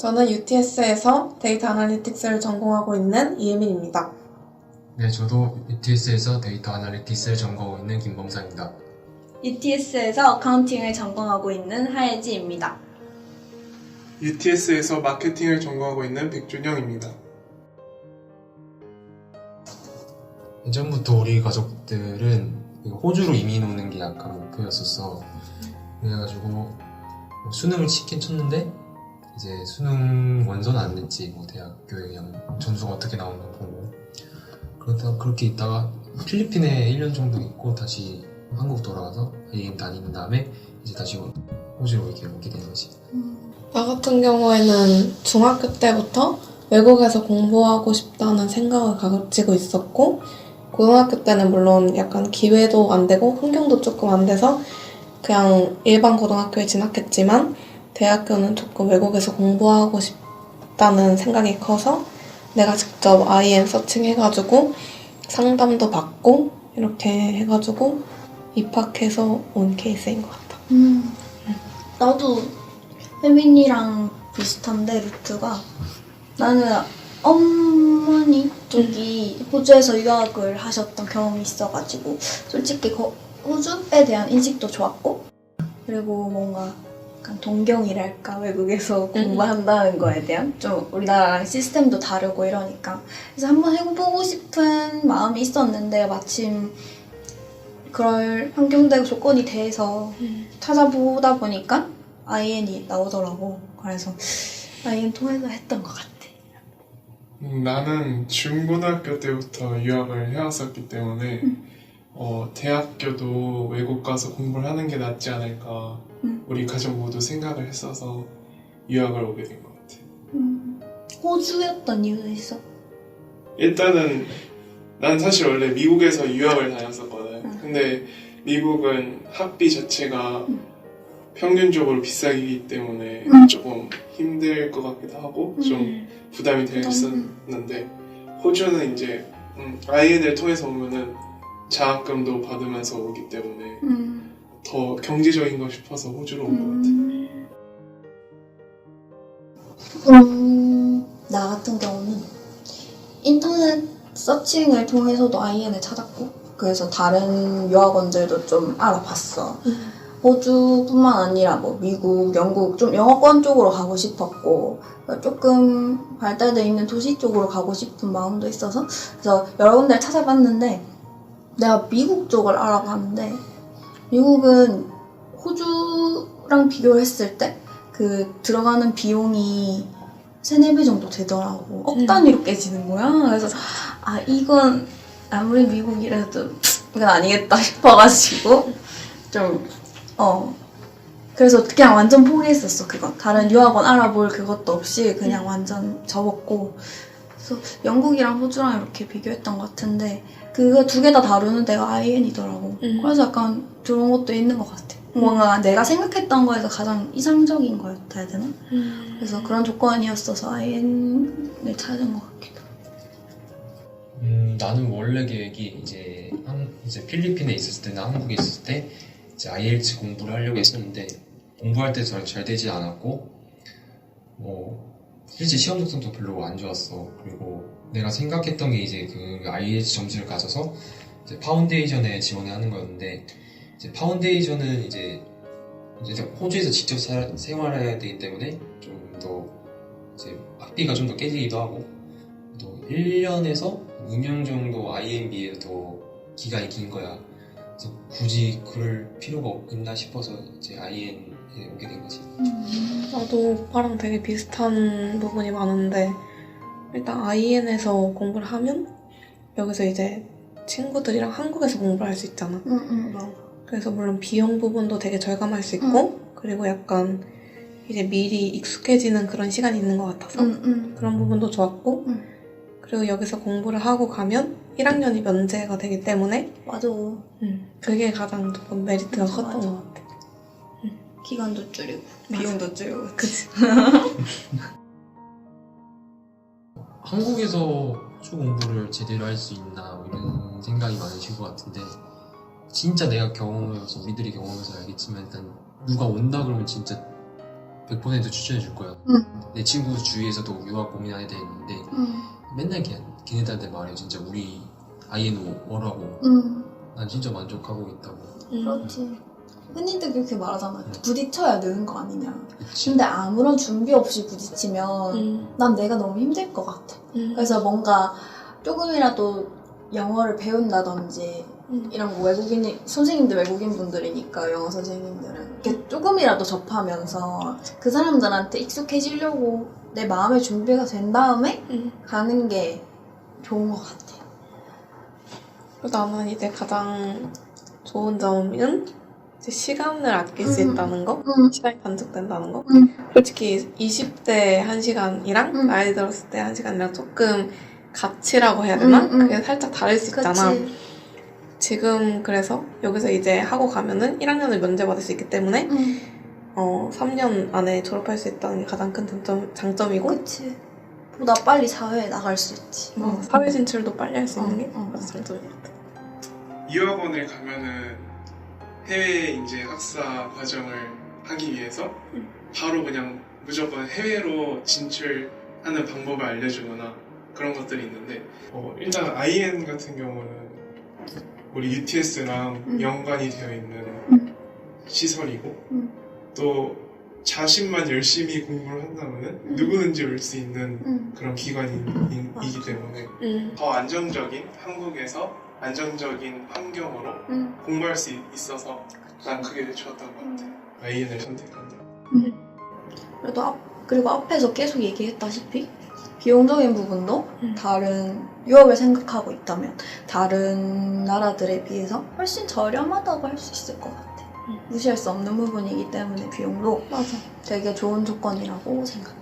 저는 UTS에서 데이터 아날리틱스를 전공하고 있는 이혜민입니다. 네, 저도 UTS에서 데이터 아날리틱스를 전공하고 있는 김범상입니다. UTS에서 어카운팅을 전공하고 있는 하예지입니다. UTS에서 마케팅을 전공하고 있는 백준영입니다. 예전부터 우리 가족들은 호주로 이민 오는 게 약간 목표였었어. 그래가지고 뭐 수능을 치긴 쳤는데 이제 수능 원서는 안 냈지. 뭐 대학교에 그냥 점수가 어떻게 나오는 거 보고 그러다 그렇게 있다가 필리핀에 1년 정도 있고 다시 한국 돌아와서 AM 다닌 다음에 이제 다시 호주로 이렇게 오게 된 거지. 나 같은 경우에는 중학교 때부터 외국에서 공부하고 싶다는 생각을 가지고 있었고, 고등학교 때는 물론 약간 기회도 안 되고 환경도 조금 안 돼서 그냥 일반 고등학교에 진학했지만, 대학교는 조금 외국에서 공부하고 싶다는 생각이 커서 내가 직접 IN 서칭 해가지고 상담도 받고 이렇게 해가지고 입학해서 온 케이스인 것 같아. 음, 나도 혜민이랑 비슷한데 루트가. 나는 어머니 쪽이 호주에서 유학을 하셨던 경험이 있어가지고 솔직히 거- 호주에 대한 인식도 좋았고 그리고 뭔가 약간 동경이랄까 외국에서 공부한다는 거에 대한? 좀 우리나라랑 시스템도 다르고 이러니까. 그래서 한번 해보고 싶은 마음이 있었는데 마침 그럴 환경되고 조건이 돼서 찾아보다 보니까 IN이 나오더라고. 그래서 IN 통해서 했던 것 같아. 음, 나는 중고등학교 때부터 유학을 해왔었기 때문에 어, 대학교도 외국 가서 공부를 하는 게 낫지 않을까 음. 우리 가족 모두 생각을 했어서 유학을 오게 된 것 같아. 호주였던 이유도 있어. 일단은 난 사실 원래 미국에서 유학을 다녔었거든. 응. 근데 미국은 학비 자체가 평균적으로 비싸기 때문에 응. 조금 힘들 것 같기도 하고 좀 부담이 되었었는데 호주는 이제 음, IN을 통해서 오면은 장학금도 받으면서 오기 때문에 음. 더 경제적인 거 싶어서 호주로 온것 같아. 음, 나 같은 경우는 인터넷 서칭을 통해서도 IN을 찾았고 그래서 다른 유학원들도 좀 알아봤어. 호주뿐만 아니라 뭐 미국, 영국 좀 영어권 쪽으로 가고 싶었고 조금 발달돼 있는 도시 쪽으로 가고 싶은 마음도 있어서 그래서 여러 군데를 찾아봤는데 내가 미국 쪽을 알아봤는데 미국은 호주랑 비교를 했을 때 그 들어가는 비용이 세네 배 정도 되더라고. 억 음. 단위로 깨지는 거야. 그래서 아 이건 아무리 미국이라도 이건 아니겠다 싶어가지고 좀 어. 그래서 그냥 완전 포기했었어 그건 다른 유학원 알아볼 그것도 없이 그냥 완전 접었고 그래서 영국이랑 호주랑 이렇게 비교했던 것 같은데 그거 두 개 다 다루는 데가 IN이더라고. 음. 그래서 약간 들어온 것도 있는 것 같아. 뭔가 내가 생각했던 거에서 가장 이상적인 거였다 해야 되나? 그래서 그런 조건이었어서 IN을 찾은 것 같기도 음, 나는 원래 계획이 이제 한, 이제 필리핀에 있었을 때나 한국에 있었을 때 이제 IELTS 공부를 하려고 했었는데 공부할 때 잘, 잘 되지 않았고 뭐 실제 시험 성적도 별로 안 좋았어. 그리고 내가 생각했던 게 이제 그 IELTS 점수를 가져서 이제 파운데이션에 지원을 하는 거였는데 이제 파운데이션은 이제 이제 호주에서 직접 사- 생활해야 되기 때문에 좀 더 이제 학비가 좀 더 깨지기도 하고 또 1년에서 2년 정도 IMB에 더 기간이 긴 거야. 그래서 굳이 그럴 필요가 없겠나 싶어서 이제 IN에 오게 된 거지. 나도 오빠랑 되게 비슷한 부분이 많은데 일단 IN에서 공부를 하면 여기서 이제 친구들이랑 한국에서 공부를 할 수 있잖아. 응응 맞아 그래서 물론 비용 부분도 되게 절감할 수 있고 그리고 약간 이제 미리 익숙해지는 그런 시간이 있는 것 같아서 그런 부분도 좋았고 응. 그리고 여기서 공부를 하고 가면 1학년이 면제가 되기 때문에 맞아 음, 그게 가장 조금 메리트가 맞아, 컸던 맞아. 것 같아. 기간도 줄이고. 비용도 줄이고 그치. 한국에서 호주 공부를 제대로 할 수 있나 뭐 이런 생각이 많으실 것 같은데 진짜 내가 경험해서 우리들이 경험해서 알겠지만 일단 누가 온다 그러면 진짜 100% 추천해 줄 거야. 응. 내 친구 주위에서도 유학 고민하는 애들 있는데 응. 맨날 걔, 걔네들한테 말해 진짜 우리 아이는 뭐라고 응. 난 진짜 만족하고 있다고 음. 그렇지. 흔히들 그렇게 말하잖아. 부딪혀야 느는 거 아니냐. 그치 근데 아무런 준비 없이 부딪히면 음. 난 내가 너무 힘들 것 같아. 음. 그래서 뭔가 조금이라도 영어를 배운다든지 음. 이런 거 외국인 선생님들 외국인 분들이니까 영어 선생님들은 이렇게 조금이라도 접하면서 그 사람들한테 익숙해지려고 내 마음의 준비가 된 다음에 음. 가는 게 좋은 것 같아. 나는 이제 가장 좋은 점은 시간을 아낄 수 음. 있다는 거, 응. 시간이 단축된다는 거. 음. 솔직히 20대 1시간이랑 음. 나이 들었을 때 1시간이랑 조금 가치라고 해야 되나? 음, 음. 그게 살짝 다를 수 있잖아. 그치. 지금 그래서 여기서 이제 하고 가면은 1학년을 면제받을 수 있기 때문에 응. 어, 3년 안에 졸업할 수 있다는 게 가장 큰 장점, 장점이고 그치. 보다 빨리 사회에 나갈 수 있지. 어, 사회 진출도 빨리 할 수 있는 어, 게 어. 가장 장점인 것 같아. 유학원을 가면은 해외 이제 학사 과정을 하기 위해서 음. 바로 그냥 무조건 해외로 진출하는 방법을 알려주거나 그런 것들이 있는데 어, 일단 IN 같은 경우는 우리 UTS랑 음. 연관이 되어 있는 음. 시설이고 음. 또 자신만 열심히 공부를 한다면은 음. 누구든지 올 수 있는 응. 그런 기관이기 때문에 음. 더 안정적인 한국에서 안정적인 환경으로 응. 공부할 수 있어서 난 그게 좋았던 것 같아. IN을 선택한다. 그래도 앞, 그리고 앞에서 계속 얘기했다시피 비용적인 부분도 음. 다른 유럽을 생각하고 있다면 다른 나라들에 비해서 훨씬 저렴하다고 할 수 있을 것 같아. 음. 무시할 수 없는 부분이기 때문에 비용도 맞아. 되게 좋은 조건이라고 생각해.